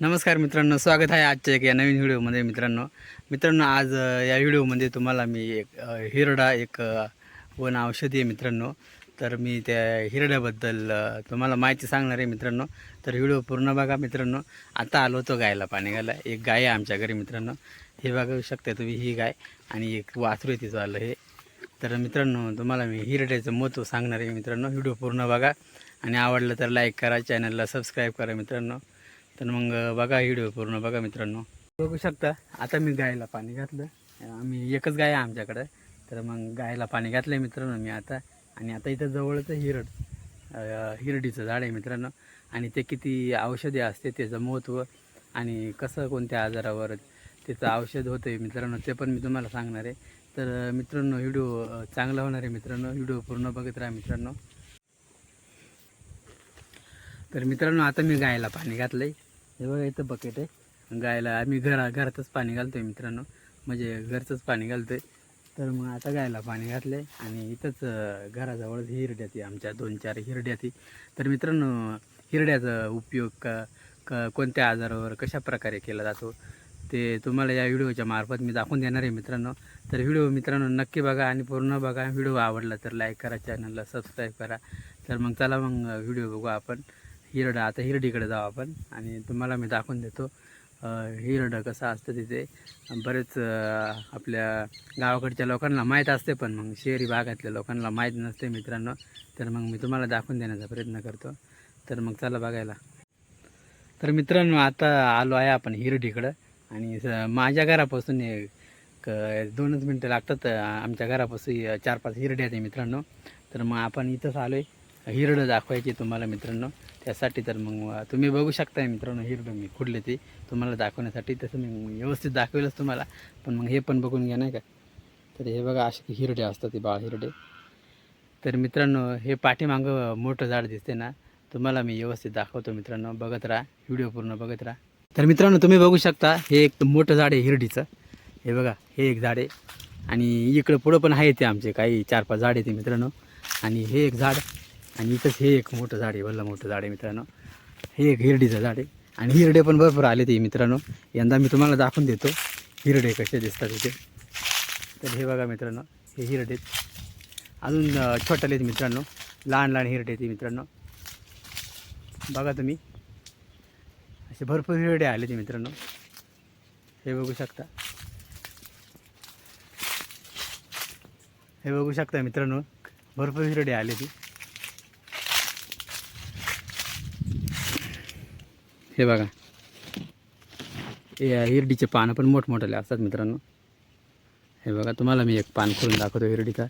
नमस्कार मित्रांनो स्वागत आहे आजच्या एक या नवीन व्हिडिओमध्ये मित्रांनो. मित्रांनो आज या व्हिडिओमध्ये तुम्हाला मी एक हिरडा एक वन औषधी आहे मित्रांनो. तर मी त्या हिरड्याबद्दल तुम्हाला माहिती सांगणार आहे मित्रांनो. तर व्हिडिओ पूर्ण बघा मित्रांनो. आता आलो होतो गायला पाणी घ्यायला एक गाय आहे आमच्या घरी मित्रांनो. हे बघू शकता तुम्ही ही गाय आणि एक वासरू आहे तिचं आलं हे. तर मित्रांनो तुम्हाला मी हिरड्याचं महत्त्व सांगणार आहे मित्रांनो. व्हिडिओ पूर्ण बघा आणि आवडलं तर लाईक करा चॅनलला सबस्क्राईब करा मित्रांनो. तर मग बघा व्हिडिओ पूर्ण बघा मित्रांनो. बघू शकता आता मी गायला पाणी घातलं. आम्ही एकच गाय आहे आमच्याकडं. तर मग गायला पाणी घातलं आहे मित्रांनो मी आता. आणि आता इथं जवळच हिरड. हिरडीचं झाड आहे मित्रांनो. आणि ते किती औषधे असते त्याचं महत्त्व आणि कसं कोणत्या आजारावर त्याचं औषध होतं आहे मित्रांनो ते पण मी तुम्हाला सांगणार आहे. तर मित्रांनो व्हिडिओ चांगला होणार आहे मित्रांनो. व्हिडिओ पूर्ण बघत राहा मित्रांनो. तर मित्रांनो आता मी गायला पाणी घातलं आहे हे बघा इथं बकेट आहे. गायला आम्ही घरा घरातच पाणी घालतो आहे मित्रांनो. म्हणजे घरचंच पाणी घालतो आहे तर मग आता गायला पाणी घातलं आहे आणि इथंच घराजवळच हिरड्यात आहे आमच्या दोन चार हिरड्यात तर मित्रांनो हिरड्याचा उपयोग का क कोणत्या आजारावर कशा प्रकारे केला जातो ते तुम्हाला या व्हिडिओच्या मार्फत मी दाखवून देणार आहे मित्रांनो. तर व्हिडिओ मित्रांनो नक्की बघा आणि पूर्ण बघा. व्हिडिओ आवडला तर लाईक करा चॅनलला सबस्क्राईब करा. तर मग चला मग व्हिडिओ बघू आपण. हिरडा आता हिरडीकडे जाऊ आपण. आणि तुम्हाला मी दाखवून देतो. हिरडं कसं असतं तिथे. बरेच आपल्या गावाकडच्या लोकांना माहीत असते पण मग शहरी भागातल्या लोकांना माहीत नसते मित्रांनो. तर मग मी तुम्हाला दाखवून देण्याचा प्रयत्न करतो. तर मग चला बघायला. तर मित्रांनो आता आलो आहे आपण हिरडीकडं. आणि स- माझ्या घरापासून एक दोनच मिनटं लागतात. आमच्या घरापासून चार पाच हिरडे आहेत मित्रांनो. तर मग आपण इथंच आलो आहे हिरडं दाखवायची तुम्हाला मित्रांनो. त्यासाठी तर मग तुम्ही बघू शकताय मित्रांनो हिरडं मी खुडले ते. तुम्हाला दाखवण्यासाठी तसं मी व्यवस्थित दाखवेलच तुम्हाला. पण मग हे पण बघून घ्या नाही का? तर हे बघा असे हिरडे असतात ते बाळ हिरडे. तर मित्रांनो हे पाठीमागं मोठं झाड दिसते ना तुम्हाला मी व्यवस्थित दाखवतो मित्रांनो. बघत राहा व्हिडिओ पूर्ण बघत राहा. तर मित्रांनो तुम्ही बघू शकता हे एक मोठं झाड आहे हिरडीचं. हे बघा हे एक झाड आहे. आणि इकडं पुढं पण आहे ते आमचे काही चार पाच झाड आहे ते मित्रांनो. आणि हे एक झाड आणि इथंच हे एक मोठं झाड आहे भलं मोठं झाड आहे मित्रांनो. हे एक हिरडीचं झाड आहे. आणि हिरडे पण भरपूर आले ते मित्रांनो. यंदा मी तुम्हाला दाखवून देतो हिरडे कसे दिसतात इथे. तर हे बघा मित्रांनो हे हिरडे अजून अं, छोटाले मित्रांनो. लहान लहान हिरडे ते मित्रांनो. बघा तुम्ही. असे भरपूर हिरडे आले ते मित्रांनो. हे बघू शकता. हे बघू शकता मित्रांनो. भरपूर हिरडे आले ती हे बघा. या हिरडीचे पानं पण मोठमोठाले असतात मित्रांनो. हे बघा तुम्हाला मी एक पान खोलून दाखवतो हिरडीचा.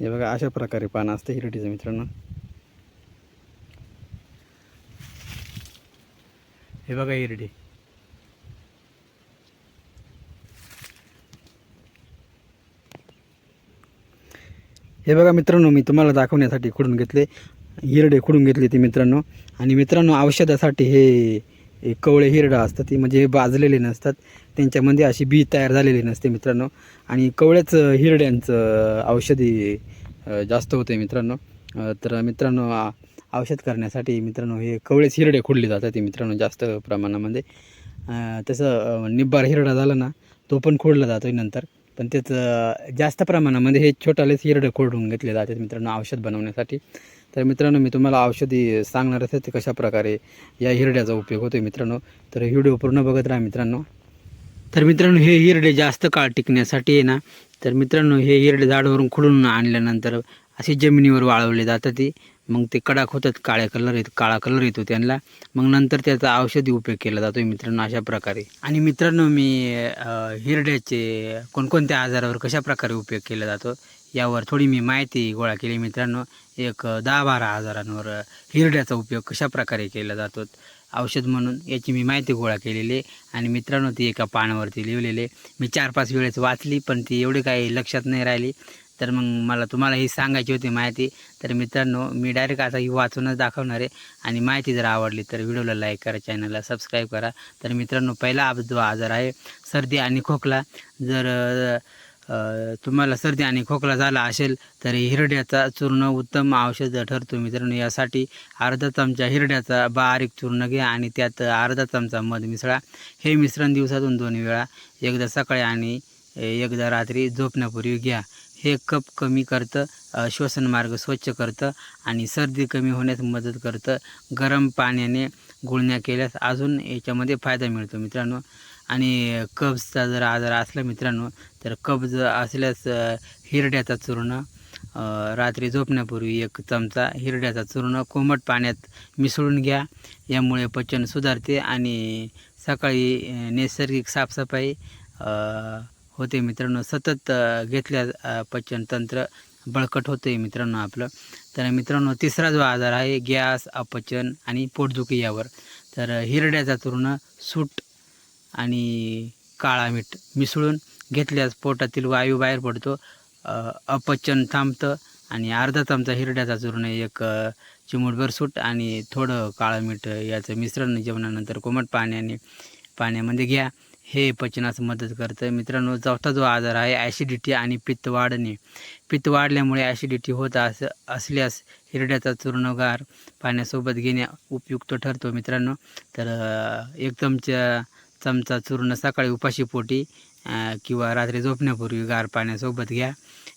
हे बघा अशा प्रकारे पानं असतं हिरडीचं मित्रांनो. हे बघा हिरडी. हे बघा मित्रांनो मी तुम्हाला दाखवण्यासाठी खुडून घेतले? हिरडे खुडून घेतले ते मित्रांनो. आणि मित्रांनो औषधासाठी हे कवळे हिरडं असतात ती म्हणजे हे बाजलेले नसतात. त्यांच्यामध्ये अशी बी तयार झालेली नसते मित्रांनो. आणि कवळ्याच हिरड्यांचं औषधी जास्त होते मित्रांनो. तर मित्रांनो औषध करण्यासाठी मित्रांनो हे कवळेच हिरडे खुडले जातात ते मित्रांनो जास्त प्रमाणामध्ये. तसं निब्बार हिरडा झाला ना तो पण खोडला जातो नंतर. पण त्याचं जास्त प्रमाणामध्ये हे छोटालेच हिरडे खोडून घेतले जातात मित्रांनो औषध बनवण्यासाठी. तर मित्रांनो मी तुम्हाला औषधी सांगणार असेल ते कशा प्रकारे या हिरड्याचा उपयोग होतो मित्रांनो. तर व्हिडिओ पूर्ण बघत राहा मित्रांनो. तर मित्रांनो हे हिरडे जास्त काळ टिकण्यासाठी आहे ना तर मित्रांनो हे हिरडे झाडावरून खुडून आणल्यानंतर असे जमिनीवर वाळवले जातात ते. मग ते कडक होतात काळ्या कलर येतो काळा कलर येतो त्यांना. मग नंतर त्याचा औषधी उपयोग केला जातो मित्रांनो अशा प्रकारे. आणि मित्रांनो मी हिरड्याचे कोणकोणत्या आजारावर कशा प्रकारे उपयोग केला जातो यावर थोडी मी माहिती गोळा केली. मित्रांनो एक दहा बारा हजारांवर हिरड्याचा उपयोग कशा प्रकारे केला जातो? औषध म्हणून याची मी माहिती गोळा केलेली आहे. आणि मित्रांनो ती एका पानावरती लिहिलेली मी चार पाच वेळेस वाचली पण ती एवढी काही लक्षात नाही राहिली. तर मग मला तुम्हाला ही सांगायची होती माहिती. तर मित्रांनो मी डायरेक्ट आता ही वाचूनच दाखवणार आहे. आणि माहिती जर आवडली तर व्हिडिओला लाईक करा चॅनलला सबस्क्राईब करा. तर मित्रांनो पहिला आप जो आजार आहे. सर्दी आणि खोकला. जर तुम्हाला सर्दी आणि खोकला झाला असेल तर हिरड्याचा चूर्ण उत्तम औषध ठरतो मित्रांनो. यासाठी अर्धा चमचा हिरड्याचा बारीक चूर्ण घ्या आणि त्यात अर्धा चमचा मध मिसळा. हे मिश्रण दिवसातून दोन वेळा एकदा सकाळी आणि एकदा रात्री झोपण्यापूर्वी घ्या. हे कप कमी करतं श्वसन मार्ग स्वच्छ करतं आणि सर्दी कमी होण्यास मदत करतं. गरम पाण्याने गुळण्या केल्यास अजून याच्यामध्ये फायदा मिळतो मित्रांनो. आणि कब्जचा जर आजार असला मित्रांनो तर कब्ज असल्यास हिरड्याचा चूर्ण रात्री झोपण्यापूर्वी एक चमचा हिरड्याचा चूर्ण कोमट पाण्यात मिसळून घ्या. यामुळे पचन सुधारते आणि सकाळी नैसर्गिक साफसफाई होते मित्रांनो. सतत घेतल्या पचन तंत्र पचनतंत्र बळकट होते मित्रांनो आपलं. तर मित्रांनो तिसरा जो आजार आहे गॅस अपचन आणि पोटदुखी यावर. तर हिरड्याचा चूर्ण सूट आणि काळा मीठ मिसळून घेतल्यास पोटातील वायू बाहेर पडतो. अपचन थांबतं आणि अर्धा चमचा हिरड्याचा चूर्ण एक चिमूटभर सूट आणि थोडं काळं मीठ याचं मिश्रण जेवणानंतर कोमट पाण्याने पाण्यामध्ये घ्या. हे पचनास मदत करतं. मित्रांनो चौथा जो आजार आहे ॲसिडिटी आणि पित्त वाढणे. पित्त वाढल्यामुळे ॲसिडिटी होत अस असल्यास हिरड्याचा चूर्णगार पाण्यासोबत घेणे उपयुक्त ठरतो मित्रांनो. तर एक चमचा चमचा चूर्ण सकाळी उपाशी पोटी किंवा रात्री झोपण्यापूर्वी गार पाण्यासोबत घ्या.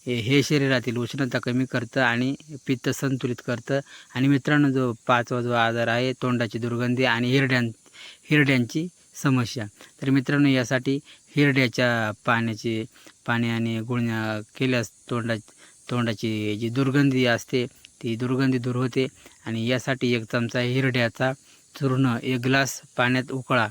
हे शरीरातील उष्णता कमी करतं आणि पित्त संतुलित करतं. आणि मित्रांनो जो पाचवा जो आजार आहे तोंडाची दुर्गंधी आणि हिरड्यां हिरड्यांची समस्या. तर मित्रांनो यासाठी हिरड्याच्या पाण्याची पाण्याने गुळण्या केल्यास तोंडा तोंडाची जी दुर्गंधी असते ती दुर्गंधी दूर होते. आणि यासाठी एक चमचा हिरड्याचा चूर्ण एक ग्लास पाण्यात उकळा.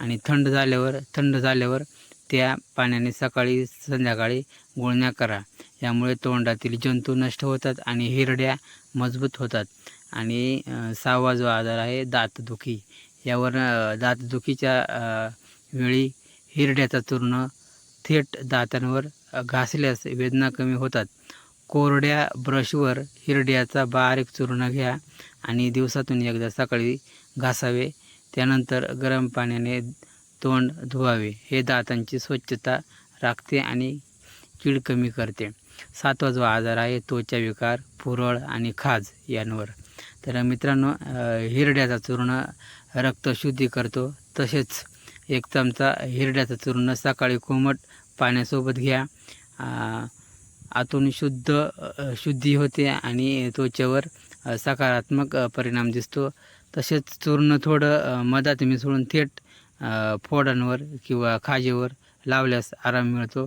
आणि थंड झाल्यावर थंड झाल्यावर त्या पाण्याने सकाळी संध्याकाळी गुळण्या करा. यामुळे तोंडातील जंतू नष्ट होतात आणि हिरड्या मजबूत होतात. आणि सहावा जो आजार आहे दातदुखी. यावर दातदुखीच्या वेळी हिरड्याचा चूर्ण थेट दातांवर घासल्यास वेदना कमी होतात. कोरड्या ब्रशवर हिरड्याचा बारीक चूर्ण घ्या आणि दिवसातून एकदा सकाळी घासावे. त्यानंतर गरम पाण्याने तोंड धुवावे. हे दातांची स्वच्छता राखते आणि कीड कमी करते. सातवा जो आजार आहे त्वचा विकार पुरळ आणि खाज यांवर. तर मित्रांनो हिरड्याचा चूर्ण रक्त शुद्धी करतो. तसेच एक चमचा हिरड्याचा चूर्ण सकाळी कोमट पाण्यासोबत घ्या. आतून शुद्ध शुद्धी होते आणि त्वचेवर सकारात्मक परिणाम दिसतो. तसेच चूर्ण थोडं मधात मिसळून थेट फोडांवर किंवा खाजेवर लावल्यास आराम मिळतो.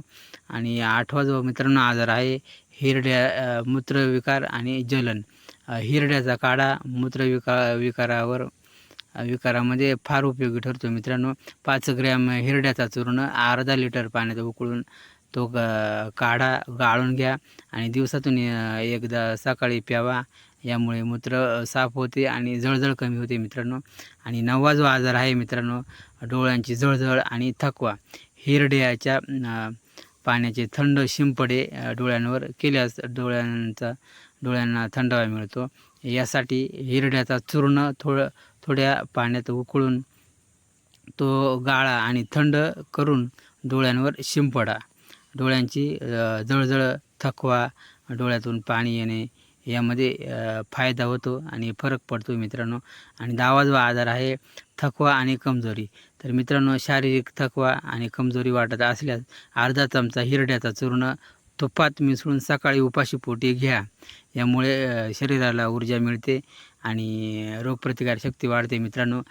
आणि आठवा जो मित्रांनो आजार आहे हिरड्या मूत्रविकार आणि जलन. हिरड्याचा काढा मूत्रविका विकारावर विकारामध्ये फार उपयोगी ठरतो मित्रांनो. पाच ग्रॅम हिरड्याचा चूर्ण अर्धा लिटर पाण्यात उकळून तो ग काढा गाळून घ्या आणि दिवसातून एकदा सकाळी प्यावा. यामुळे मूत्र साफ होते आणि जळजळ कमी होते मित्रांनो. आणि नववा जो आजार आहे मित्रांनो डोळ्यांची जळजळ आणि थकवा हिरड्याच्या पाण्याचे थंड शिंपडे डोळ्यांवर केल्यास डोळ्यांचा डोळ्यांना थंडावा मिळतो. यासाठी हिरड्याचा चूर्ण थोडं थोड्या पाण्यात उकळून तो गाळा आणि थंड करून डोळ्यांवर शिंपडा. डोळ्यांची जळजळ थकवा डोळ्यातून पाणी येणे यामध्ये फायदा होतो आणि फरक पडतो मित्रांनो. आणि दहावा जो आजार आहे थकवा आणि कमजोरी. तर मित्रांनो शारीरिक थकवा आणि कमजोरी वाटत असल्यास अर्धा चमचा हिरड्याचा चूर्ण तुपात मिसळून सकाळी उपाशी पोटी घ्या. यामुळे शरीराला ऊर्जा मिळते आणि रोगप्रतिकारशक्ती वाढते मित्रांनो.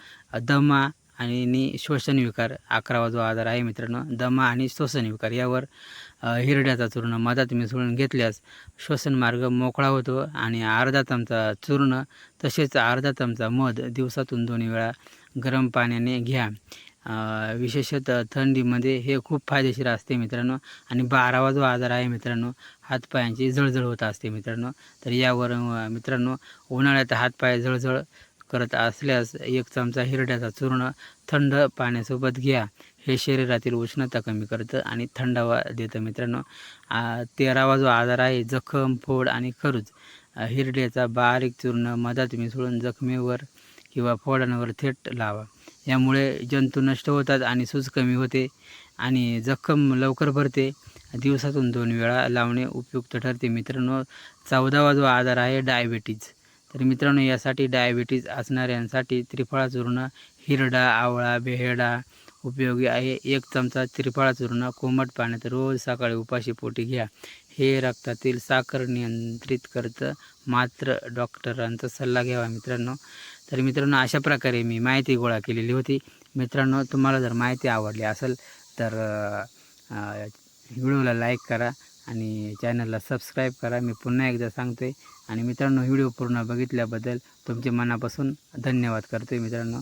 दमा आणि नि श्वसन विकार अकरावा जो आजार आहे मित्रांनो दमा आणि श्वसन विकार यावर हिरड्याचा चूर्ण मधात मिसळून घेतल्यास श्वसन मार्ग मोकळा होतो आणि अर्धा चमचा चूर्ण तसेच अर्धा चमचा मध दिवसातून दोन वेळा गरम पाण्याने घ्या. विशेषतः थंडीमध्ये हे खूप फायदेशीर असते मित्रांनो आणि बारावा जो आजार आहे मित्रांनो हातपायांची जळजळ होत असते मित्रांनो. तर यावर मित्रांनो उन्हाळ्यात हातपाय जळजळ करत असल्यास एक चमचा हिरड्याचा चूर्ण थंड पाण्यासोबत घ्या. हे शरीरातील उष्णता कमी करतं आणि थंडावा देतं मित्रांनो. आ, तेरावा जो आजार आहे जखम फोड आणि खरूज. हिरड्याचा बारीक चूर्ण मधात मिसळून जखमेवर किंवा फोडांवर थेट लावा. यामुळे जंतू नष्ट होतात आणि सूज कमी होते आणि जखम लवकर भरते. दिवसातून दोन वेळा लावणे उपयुक्त ठरते मित्रांनो. चौदावा जो आजार आहे डायबेटीज. तर मित्रांनो यासाठी डायबिटीज असणाऱ्यांसाठी त्रिफळा चूर्ण हिरडा आवळा बेहडा उपयोगी आहे. एक चमचा त्रिफळा चूर्ण कोमट पाण्यात रोज सकाळी उपाशी पोटी घ्या. हे रक्तातील साखर नियंत्रित करतं. मात्र डॉक्टरांचा सल्ला घ्यावा मित्रांनो. तर मित्रांनो अशा प्रकारे मी माहिती गोळा केलेली होती. मित्रांनो तुम्हाला जर माहिती आवडली असेल तर व्हिडिओला लाईक करा आणि चॅनलला सबस्क्राईब करा. मी पुन्हा एकदा सांगतो आहे आणि मित्रांनो व्हिडिओ पूर्ण बघितल्याबद्दल तुमचे मनापासून धन्यवाद करतो आहे मित्रांनो.